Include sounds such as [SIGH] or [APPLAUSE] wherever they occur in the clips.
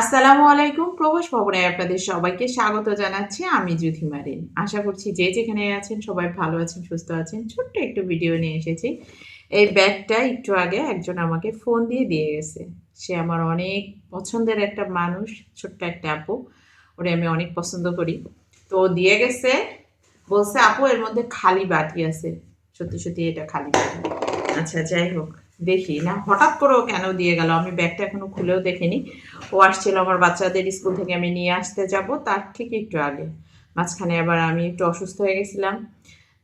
আসসালামু আলাইকুম প্রবাস ভবনে আপনাদের সবাইকে স্বাগত জানাচ্ছি। আমি জুথি মারিন। আশা করছি যে যেখানে আছেন সবাই ভালো আছেন, সুস্থ আছেন। ছোট্ট একটু ভিডিও নিয়ে এসেছি। এই ব্যাগটা একটু আগে একজন আমাকে ফোন দিয়ে দিয়ে গেছে। সে আমার অনেক পছন্দের একটা মানুষ, ছোট্ট একটা আপু। ওরে আমি অনেক পছন্দ করি। তো দিয়ে গেছে। বলছে, আপু, এর মধ্যে খালি বাটি আছে। সত্যি সত্যি এটা খালি বাটি। আচ্ছা যাই হোক। দেখি। না, হঠাৎ করে ও কেন দিয়ে গেল? আমি ব্যাগটা এখনও খুলেও দেখিনি। ও আসছিল আমার বাচ্চাদের স্কুল থেকে, আমি নিয়ে আসতে যাব। তার ঠিক একটু আগে। মাঝখানে আবার আমি একটু অসুস্থ হয়ে গেছিলাম।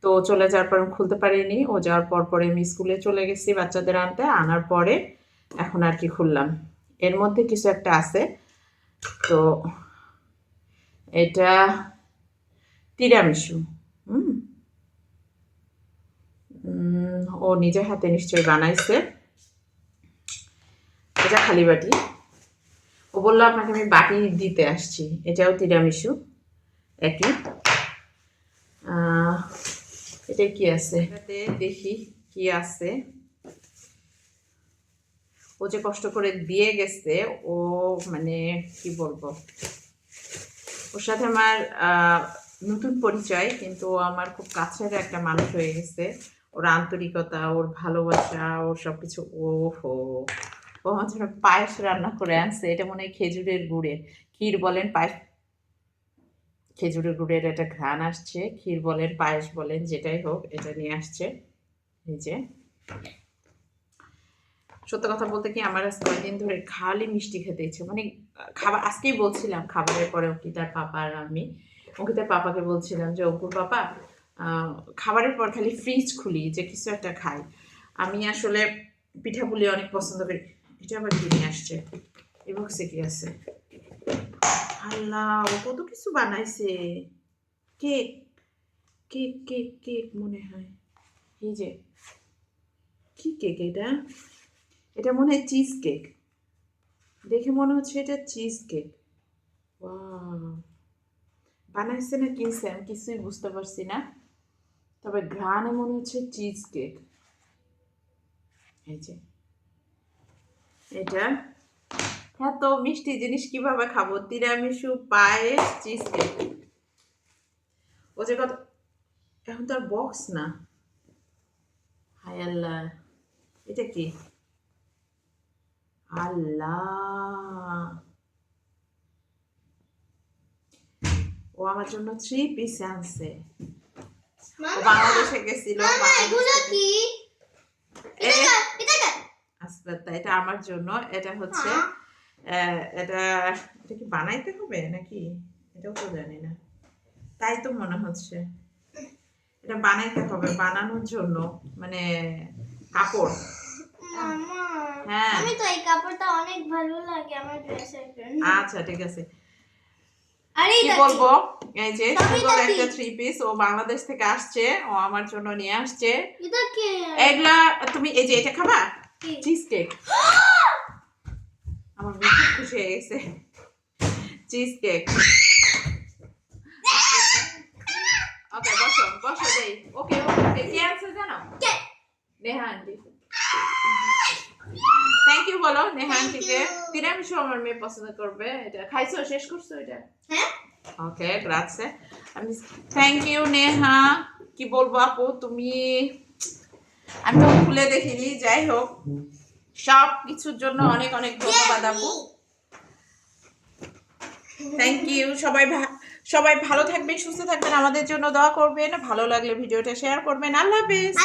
তো চলে যাওয়ার পর খুলতে পারিনি। ও যাওয়ার পর পরে আমি স্কুলে চলে গেছি বাচ্চাদের আনতে। আনার পরে এখন আর কি খুললাম। এর মধ্যে কিছু একটা আছে। তো এটা তিরামিসু। হুম? ও নিজের হাতে নিশ্চয়ই বানাইছে। এটা খালি বাটি। ও বলল, আপনাকে আমি বাটি দিতে আসছি। এটাও তিরামিসু, একই। এটা কি আছে? এটাতে দেখি কি আছে। ও যে কষ্ট করে দিয়ে গেছে, ও মানে কি বলব? ওর সাথে আমার নতুন পরিচয়, কিন্তু আমার খুব কাছের একটা মানুষ হয়ে গেছে। ওর আন্তরিকতা, ওর ভালোবাসা, ওর সব কিছু ও হো ও জন্য পায়েস রান্না করে আনছে, এটা মনে হয় খেজুরের গুড়ের ক্ষীর বলেন পায়েস, খেজুরের গুড়ের একটা ঘ্রাণ আসছে, ক্ষীর বলেন, পায়েস বলেন, যেটাই হোক, এটা নিয়ে আসছে। এই যে। সত্য কথা বলতে কি, আমার আজ কয়েকদিন ধরে খালি মিষ্টি খেতে ইচ্ছে মানে খাবার, আজকেই বলছিলাম, খাবারের পরে অঙ্কিতার পাপা আর আমি, অঙ্কিতার পাপাকে বলছিলাম যে অঙ্কুর পাপা খাবারের পর খালি ফ্রিজ খুলি যে কিছু একটা খাই। আমি আসলে পিঠাপুলি অনেক পছন্দ করি। এটা আবার কিনে আসছে? এই বক্সে কি আছে? আল্লাহ কত কিছু বানাইছে। কেক কেক কেক কেক মনে হয়। এই যে, কি কেক এটা? এটা মনে হয় চিজ কেক দেখে মনে হচ্ছে এটা চিজ কেক বানাইছে না কিনছে, আমি কিছুই বুঝতে পারছি না। তবে ঘ্রাণে মনে হচ্ছে চিজ কেক এই যে। এটা। এত মিষ্টি জিনিস কীভাবে খাব? তিরামিসু, পায়েস চিজ কেক ও যে কত এখন তো আর বক্স না। হায় আল্লাহ। এটা কি? আল্লাহ। ও আমার জন্য থ্রি পিস আনছে। বাংলাদেশে গেছিল এটা আমার জন্য এটা হচ্ছে। এটা এটা কি বানাইতে হবে নাকি? এটাও তো জানি না। তাই তো মনে হচ্ছে। এটা বানাইতে হবে বানানোর জন্য মানে কাপড়। হ্যাঁ। আমি তো এই কাপড়টা অনেক ভালো লাগে আমার ড্রেসের জন্য। আচ্ছা ঠিক আছে। কি বলব? এই যে সুন্দর একটা থ্রি পিস ও বাংলাদেশ থেকে আসছে ও আমার জন্য নিয়ে আসছে। এগুলা তুমি এই যে এটা খাবা? চিজ কেক [GASPS] আমার খুব খুশি হয়ে গেছে। চিজ কেক ওকে বসো বসো দেই। ওকে ওকে কে আছে জানো? নেহা আন্টি। বলো নেহা Thank আন্টিকে you. তিরামিসু আমার মেয়ে পছন্দ করবে। এটা খাইছো শেষ করছ এটা? হ্যাঁ। ওকে গ্রাzie আমি থ্যাংক ইউ নেহা। কি বলব আপু তুমি আমি তো খুলে দেখিনি যাই হোক। সব কিছুর জন্য অনেক অনেক ধন্যবাদ আপু। থ্যাংক ইউ সবাই সবাই ভালো থাকবেন সুস্থ থাকবেন। আমাদের জন্য দোয়া করবেন। ভালো লাগলে ভিডিওটা শেয়ার করবেন। আল্লাহ হাফেজ।